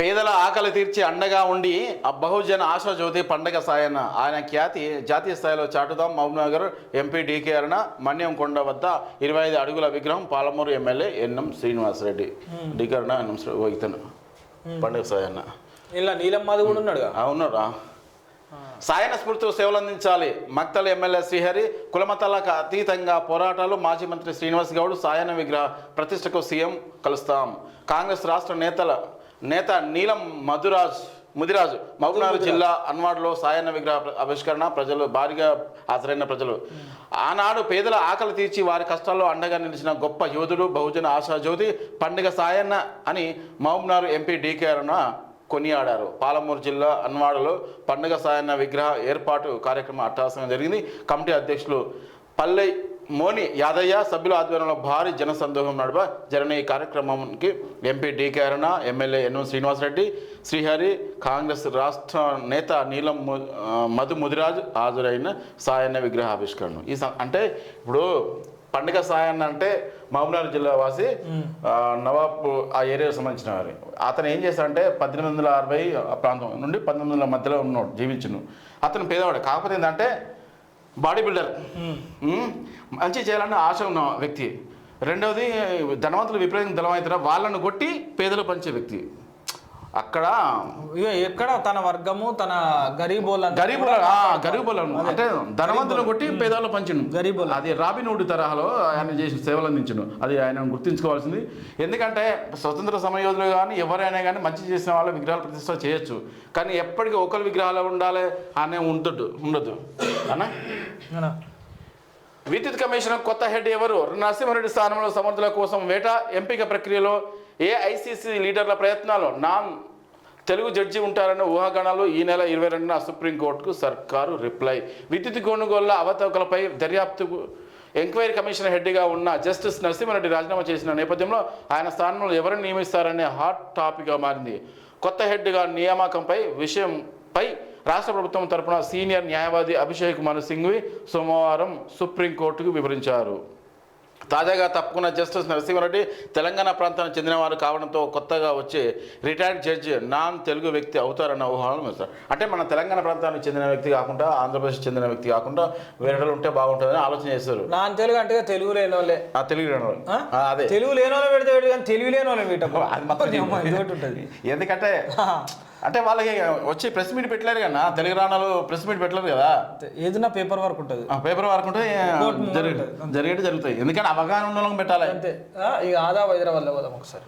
పేదల ఆకలి తీర్చి అండగా ఉండి ఆ బహుజన ఆశాజ్యోతి పండగ సాయన్న ఆయన ఖ్యాతి జాతీయ స్థాయిలో చాటుదాం. మహబూబ్నగర్ ఎంపీ డీకే అరుణ మన్యం కొండ వద్ద ఇరవై ఐదు అడుగుల విగ్రహం Palamuru MLA NM Srinivas Reddy DK Aruna NM ఇతను. పండగ సాయన్న ఇలా నీలమ్మది కూడా ఉన్నాడుగా? అవునరా సాయన స్ఫూర్తితో సేవలు అందించాలి. మక్తల ఎమ్మెల్యే శ్రీహరి కులమతాలకు అతీతంగా పోరాటాలు మాజీ మంత్రి శ్రీనివాస్ గౌడ్ సాయన విగ్రహ ప్రతిష్టకు సీఎం కలుస్తాం. కాంగ్రెస్ రాష్ట్ర నేతల నేత నీలం మధురాజ్ ముదిరాజు మహబూబ్నగర్ జిల్లా అన్వాడ్లో సాయన్న విగ్రహ ఆవిష్కరణ ప్రజలు భారీగా హాజరైన ప్రజలు. ఆనాడు పేదల ఆకలి తీర్చి వారి కష్టాల్లో అండగా నిలిచిన గొప్ప యోధుడు బహుజన ఆశాజ్యోతి పండుగ సాయన్న అని మహబూబ్నగర్ ఎంపీ డీకే అరుణ కొనియాడారు. పాలమూరు జిల్లా అన్వాడలో పండుగ సాయన్న విగ్రహ ఏర్పాటు కార్యక్రమం అట్టహాసంగా జరిగింది. కమిటీ అధ్యక్షులు పల్లె మోని యాదయ్య సభ్యుల ఆధ్వర్యంలో భారీ జనసందోహం నడుమ జరిగిన ఈ కార్యక్రమానికి MP DK Aruna MLA NM Srinivas Reddy Srihari Congress రాష్ట్ర నేత నీలం మధు ముదిరాజ్ హాజరైన సాయన్న విగ్రహ ఆవిష్కరణ ఈ అంటే ఇప్పుడు పండుగ సాయన్న అంటే మహబూబ్నగర్ జిల్లా వాసి నవాబ్ ఆ ఏరియాకు సంబంధించిన వారు. అతను ఏం చేశాడంటే పద్దెనిమిది వందల అరవై ప్రాంతం నుండి పంతొమ్మిది వందల మధ్యలో ఉన్నాడు జీవించును అతను పేదవాడు. కాకపోతే ఏంటంటే బాడీ బిల్డర్. మంచి చేయాలన్న ఆశ ఉన్న వ్యక్తి. రెండవది ధనవంతులు విపరీతంగా ధనమవుతారా వాళ్ళను కొట్టి పేదలు పంచే వ్యక్తి. అక్కడ ఎక్కడ తన వర్గము తన గరీబుల గరీబుల అంటే ధనవంతులు కొట్టి పేదలు పంచును గరీబుల. అది రాబిన్ తరహాలో ఆయన చేసిన సేవలు అందించును అది ఆయన గుర్తుంచుకోవాల్సింది. ఎందుకంటే స్వతంత్ర సమయోధులు కానీ ఎవరైనా కానీ మంచి చేసిన వాళ్ళ విగ్రహాలు ప్రతిష్ట చేయొచ్చు. కానీ ఎప్పటికీ ఒకరి విగ్రహాలు ఉండాలి అనే ఉండదు. ఉండదు అన్నా? విద్యుత్ కమిషన్ కొత్త హెడ్ ఎవరు? నరసింహారెడ్డి స్థానంలో సమర్థుల కోసం వేట ఎంపిక ప్రక్రియలో ఏఐసిసి లీడర్ల ప్రయత్నాలు నాన్ తెలుగు జడ్జి ఉంటారన్న ఊహాగానాలు ఈ నెల ఇరవై రెండున సుప్రీంకోర్టుకు సర్కారు రిప్లై. విద్యుత్ కొనుగోళ్ళ అవతవకలపై దర్యాప్తుకు ఎంక్వైరీ కమిషన్ హెడ్గా ఉన్న జస్టిస్ నరసింహారెడ్డి రాజీనామా చేసిన నేపథ్యంలో ఆయన స్థానంలో ఎవరిని నియమిస్తారనే హాట్ టాపిక్గా మారింది. కొత్త హెడ్గా నియామకంపై విషయంపై రాష్ట్ర ప్రభుత్వం తరపున సీనియర్ న్యాయవాది అభిషేక్ మను సింఘ్వి సోమవారం సుప్రీంకోర్టుకు వివరించారు. తాజాగా తప్పుకున్న జస్టిస్ నరసింహారెడ్డి తెలంగాణ ప్రాంతానికి చెందినవారు కావడంతో కొత్తగా వచ్చే రిటైర్డ్ జడ్జి నాన్ తెలుగు వ్యక్తి అవుతారన్న ఊహాలను వేస్తారు అంటే మన తెలంగాణ ప్రాంతానికి చెందిన వ్యక్తి కాకుండా ఆంధ్రప్రదేశ్ చెందిన వ్యక్తి కాకుండా వేరే ఉంటే బాగుంటుందని ఆలోచన చేస్తారు నాన్ తెలుగు అంటే తెలుగు లేని వాళ్ళే ఆ తెలుగు రాని వాళ్ళు. అదే. తెలుగు లేని వాళ్ళు పెడితే తెలుగు లేని వాళ్ళు అది ఎందుకంటే అంటే వాళ్ళకి వచ్చి ప్రెస్ మీట్ పెట్టలేరు కదా తెలుగు రాణాలు ప్రెస్ మీట్ పెట్టలేరు కదా. ఏదైనా పేపర్ వర్క్ ఉంటుంది. ఆ పేపర్ వర్క్ ఉంటే కోర్టు ముంగట జరిగే జరిగేటి జరుగుతాయి. ఎందుకంటే అవగాహన ఉన్న పెట్టాలి. అంతే. ఇక ఆదా హైదరాబాద్లో పోదాం ఒకసారి.